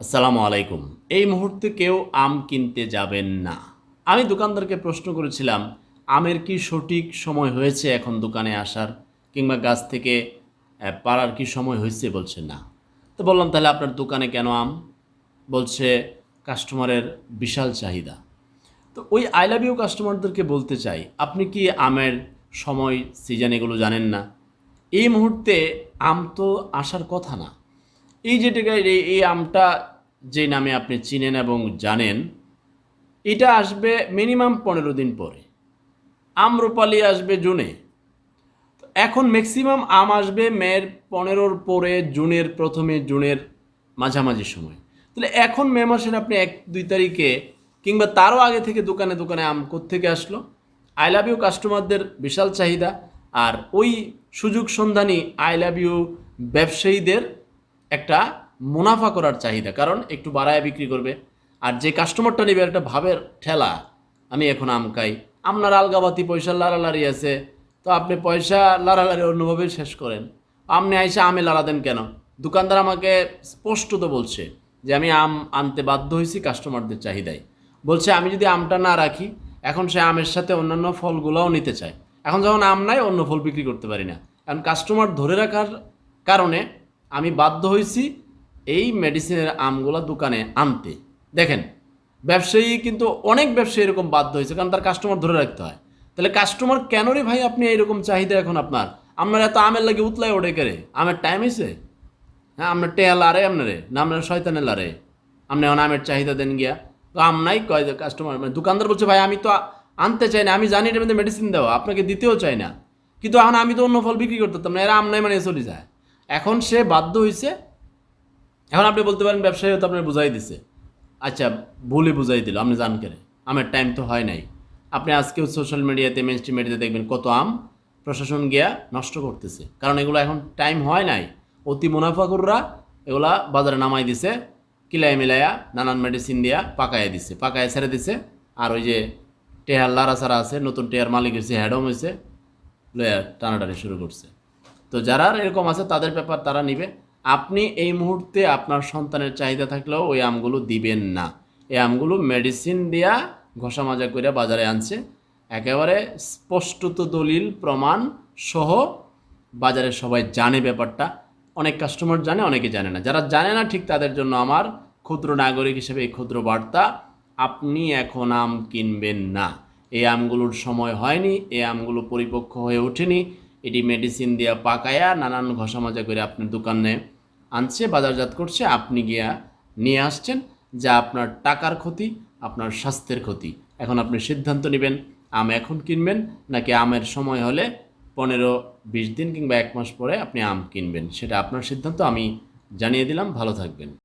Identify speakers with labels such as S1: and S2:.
S1: আসসালামু আলাইকুম। এই মুহূর্তে কেউ আম কিনতে যাবেন না। আমি দোকানদারকে প্রশ্ন করেছিলাম, আমের কি সঠিক সময় হয়েছে এখন দোকানে আসার? কিংবা গাছ থেকে পাড়ার কি সময় হয়েছে? বলছে, না। তো বললাম, তাহলে আপনার দোকানে কেন আম? বলছে, কাস্টমারের বিশাল চাহিদা। তো ওই আই লাভ ইউ কাস্টমারদেরকে বলতে চাই, আপনি কি আমের সময়, সিজন এগুলো জানেন না? এই মুহূর্তে আম তো আসার কথা না। এই যেটাকে এই এই আমটা যে নামে আপনি চিনেন এবং জানেন, এটা আসবে মিনিমাম পনেরো দিন পরে। আম্রপালি আসবে জুনে। এখন ম্যাক্সিমাম আম আসবে মের পনেরোর পরে, জুনের, প্রথমে জুনের মাঝামাঝি সময়। তাহলে এখন মে মাসের আপনি এক, দুই তারিখে, কিংবা তারও আগে থেকে দোকানে দোকানে আম থেকে আসলো? আই লাভ ইউ কাস্টমারদের বিশাল চাহিদা, আর ওই সুযোগ সন্ধানী আই লাভ ইউ ব্যবসায়ীদের একটা মুনাফা করার চাহিদা, কারণ একটু বাড়ায় বিক্রি করবে। আর যে কাস্টমারটা নেবে, একটা ভাবের ঠেলা, আমি এখন আম খাই। আপনার আলগাবাতি পয়সা লাড়ালাড়ি আছে, তো আপনি পয়সা লাড়ালাড়ি অন্যভাবে শেষ করেন। আপনি আইসা আমে লাড়া দেন কেন? দোকানদার আমাকে স্পষ্টত বলছে যে, আমি আম আনতে বাধ্য হয়েছি কাস্টমারদের চাহিদায়। বলছে, আমি যদি আমটা না রাখি, এখন সে আমের সাথে অন্যান্য ফলগুলোও নিতে চায়। এখন যখন আম নাই, অন্য ফল বিক্রি করতে পারি না। কারণ কাস্টমার ধরে রাখার কারণে আমি বাধ্য হয়েছি এই মেডিসিনের আমগুলা দোকানে আনতে। দেখেন, ব্যবসায়ী কিন্তু অনেক ব্যবসায়ী এরকম বাধ্য হয়েছে কারণ তার কাস্টমার ধরে রাখতে হয়। তাহলে কাস্টমার কেন রে ভাই আপনি এইরকম চাহিদা এখন আপনার? আপনার এত আমের লাগে উতলায় ওঠে করে? আমের টাইম হয়েছে হ্যাঁ আপনার টেয়া লারে আপনারে, না আপনার শয়তানে লারে? আপনি এখন আমের চাহিদা দেন গিয়া। তো আম নাই কয় কাস্টমার মানে দোকানদার বলছে, ভাই, আমি তো আনতে চাই না, আমি জানি এটার মধ্যে মেডিসিন দেওয়া, আপনাকে দিতেও চাই না। কিন্তু এখন আমি তো অন্য ফল বিক্রি করতে না, এরা আম নাই মানে চলে যায়। এখন সে বাধ্য হয়েছে এখন আপনি বলতে পারেন ব্যবসায়ী তো আপনার বুঝাই দিছে। আচ্ছা ভুলে বুঝাই দিল, আপনি জান কেন আমের টাইম তো হয় নাই। আপনি আজকেও সোশ্যাল মিডিয়াতে মেন স্ট্রিম মিডিয়াতে দেখবেন কত আম প্রশাসন গিয়া নষ্ট করতেছে। কারণ এগুলো এখন টাইম হয় নাই। অতি মুনাফাকুররা এগুলা বাজারে নামাই দিছে কিলাই মিলাইয়া নানান মেডিসিন দিয়া পাকায় দিছে, পাকায় ছেড়ে দিছে। আর ওই যে টেহার লারাসারা আছে, নতুন টেহার মালিক হয়েছে হ্যাডম হয়েছে লয়া টানাটানি শুরু করছে। তো যারা এরকম আছে, তাদের ব্যাপার তারা নিবে। আপনি এই মুহূর্তে আপনার সন্তানের চাহিদা থাকলেও ওই আমগুলো দিবেন না। এই আমগুলো মেডিসিন দিয়া ঘষা মাজা করে বাজারে আনছে। একেবারে স্পষ্টত দলিল, প্রমাণ সহ বাজারে সবাই জানে ব্যাপারটা। অনেক কাস্টমার জানে, অনেকে জানে না। যারা জানে না, ঠিক তাদের জন্য আমার ক্ষুদ্র নাগরিক হিসেবে এই ক্ষুদ্র বার্তা, আপনি এখন আম কিনবেন না। এই আমগুলোর সময় হয়নি, এই আমগুলো পরিপক্ক হয়ে ওঠেনি। এটি মেডিসিন দিয়া পাকায়া নানান ঘষা মাজা করে আপনার দোকানে আনছে, বাজারজাত করছে, আপনি গিয়া নিয়ে আসছেন, যা আপনার টাকার ক্ষতি, আপনার স্বাস্থ্যের ক্ষতি। এখন আপনি সিদ্ধান্ত নেবেন, আম এখন কিনবেন, নাকি আমের সময় হলে পনেরো, বিশ দিন কিংবা এক মাস পরে আপনি আম কিনবেন। সেটা আপনার সিদ্ধান্ত, আমি জানিয়ে দিলাম, ভালো থাকবেন।